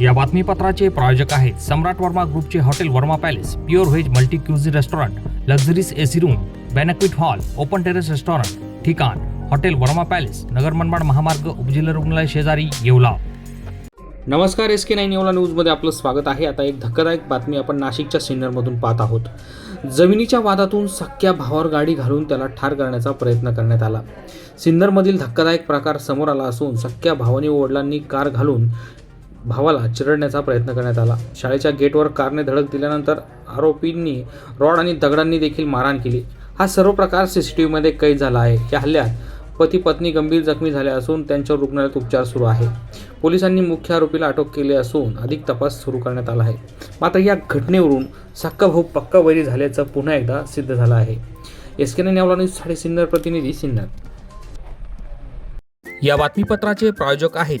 या बातमीपत्राचे प्रायोजक आहेत सम्राट वर्मा ग्रुपचे hotel Varma palace pure veg multi cuisine restaurant luxuries AC room banquet hall open terrace restaurant ठिकाण hotel Verma palace Nagar Manmad महामार्ग उपजिल्हा रुग्णालय शेजारी येवला. नमस्कार एस के नाईन येवला न्यूजमध्ये आपलं स्वागत आहे. आता एक धक्कादायक बातमी आपण नाशिकच्या सिन्नरमधून पाहत आहोत. जमिनीच्या वादातून सख्या भावावर गाडी घालून त्याला ठार करण्याचा प्रयत्न करण्यात आला. सिन्नरमधील धक्कादायक प्रकार समोर आला असून सख्या भावाने वडिलांनी कार घालून भावाला चिरडण्याचा प्रयत्न करण्यात आला. शाळेच्या गेटवर कारने धडक दिल्यानंतर आरोपींनी रॉड आणि दगडांनी देखील मारहाण केली. हा सर्व प्रकार सी सी टी व्हीमध्ये कैद झाला आहे. या हल्ल्यात पती पत्नी गंभीर जखमी झाले असून त्यांच्यावर रुग्णालयात उपचार सुरू आहे. पोलिसांनी मुख्य आरोपीला अटक केली असून अधिक तपास सुरू करण्यात आला आहे. मात्र या घटनेवरून सक्का भाऊ पक्का वैरी झाल्याचं पुन्हा एकदा सिद्ध झालं आहे. एस के नेवला न्यूज साडे सिन्नर प्रतिनिधी सिन्नर. या बातमीपत्राचे प्रायोजक आहेत